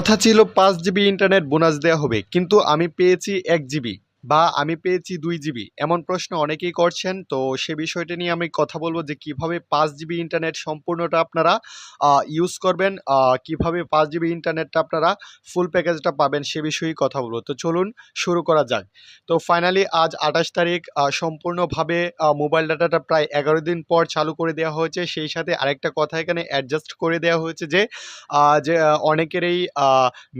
কথা ছিল পাঁচ জিবি ইন্টারনেট বোনাস দেওয়া হবে কিন্তু আমি পেয়েছি এক জিবি। বা আমি পেয়েছি দুই জিবি। এমন প্রশ্ন অনেকেই করছেন, তো সে বিষয়টা নিয়ে আমি কথা বলব যে কীভাবে পাঁচ জিবি ইন্টারনেট সম্পূর্ণটা আপনারা ইউজ করবেন কীভাবে পাঁচ জিবি ইন্টারনেটটা আপনারা ফুল প্যাকেজটা পাবেন সে বিষয়েই কথা বলব। তো চলুন শুরু করা যাক। তো ফাইনালি আজ আঠাশ তারিখ সম্পূর্ণভাবে মোবাইল ডাটাটা প্রায় এগারো দিন পর চালু করে দেওয়া হয়েছে। সেই সাথে আরেকটা কথা এখানে অ্যাডজাস্ট করে দেওয়া হয়েছে যে যে, অনেকেরই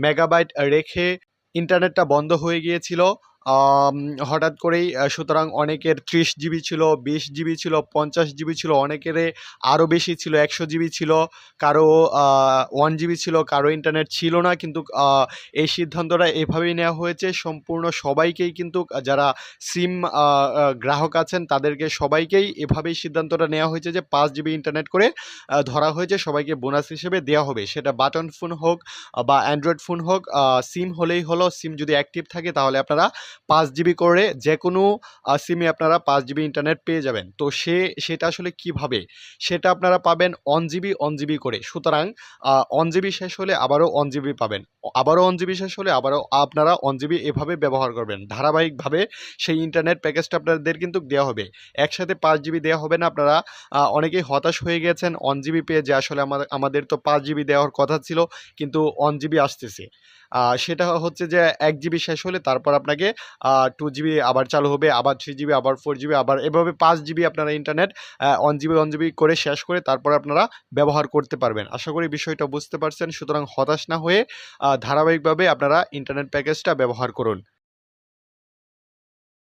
মেগাবাইট রেখে ইন্টারনেটটা বন্ধ হয়ে গিয়েছিল। হঠাৎ করেই সুতরাং অনেকের ত্রিশ জিবি ছিল, বিশ জিবি ছিল, পঞ্চাশ জিবি ছিল অনেকের আরও বেশি ছিল, একশো জিবি ছিল, কারও ওয়ান জিবি ছিল, কারও ইন্টারনেট ছিল না, কিন্তু এই সিদ্ধান্তটা এভাবেই নেওয়া হয়েছে। সম্পূর্ণ সবাইকেই কিন্তু, যারা সিম গ্রাহক আছেন, তাদেরকে সবাইকেই এভাবেই সিদ্ধান্তটা নেওয়া হয়েছে যে, পাঁচ জিবি ইন্টারনেট করে ধরা হয়েছে, সবাইকে বোনাস হিসেবে দেওয়া হবে। সেটা বাটন ফোন হোক, বা অ্যান্ড্রয়েড ফোন হোক সিম হলেই হলো, সিম যদি অ্যাক্টিভ থাকে, তাহলে আপনারা পাঁচ জিবি করে যে কোনো সিমে আপনারা পাঁচ জিবি ইন্টারনেট পেয়ে যাবেন। তো সে, সেটা আসলে কীভাবে? সেটা আপনারা পাবেন অন জিবি অন জিবি করে। সুতরাং অন জিবি শেষ হলে আবারও অন জিবি পাবেন। আবারও অন জিবি শেষ হলে আবারও আপনারা অন জিবি এভাবে ব্যবহার করবেন। ধারাবাহিকভাবে সেই ইন্টারনেট প্যাকেজটা আপনাদের কিন্তু দেওয়া হবে। একসাথে পাঁচ জিবি দেওয়া হবে না, আপনারা অনেকেই হতাশ হয়ে গেছেন অন জিবি পেয়ে যে আসলে আমাদের আমাদের তো পাঁচ জিবি দেওয়ার কথা ছিল, কিন্তু অন জিবি আসতেছে। সেটা হচ্ছে যে এক জিবি শেষ হলে তারপর আপনাকে টু জিবি আবার চালু হবে, আবার থ্রি জিবি আবার ফোর জিবি আবার এভাবে পাঁচ জিবি আপনারা internet one GB one GB করে শেষ করে তারপর আপনারা ব্যবহার করতে পারবেন। আশা করি বিষয়টা বুঝতে পারছেন। সুতরাং হতাশ না হয়ে ধারাবাহিকভাবে আপনারা ইন্টারনেট প্যাকেজটা ব্যবহার করুন।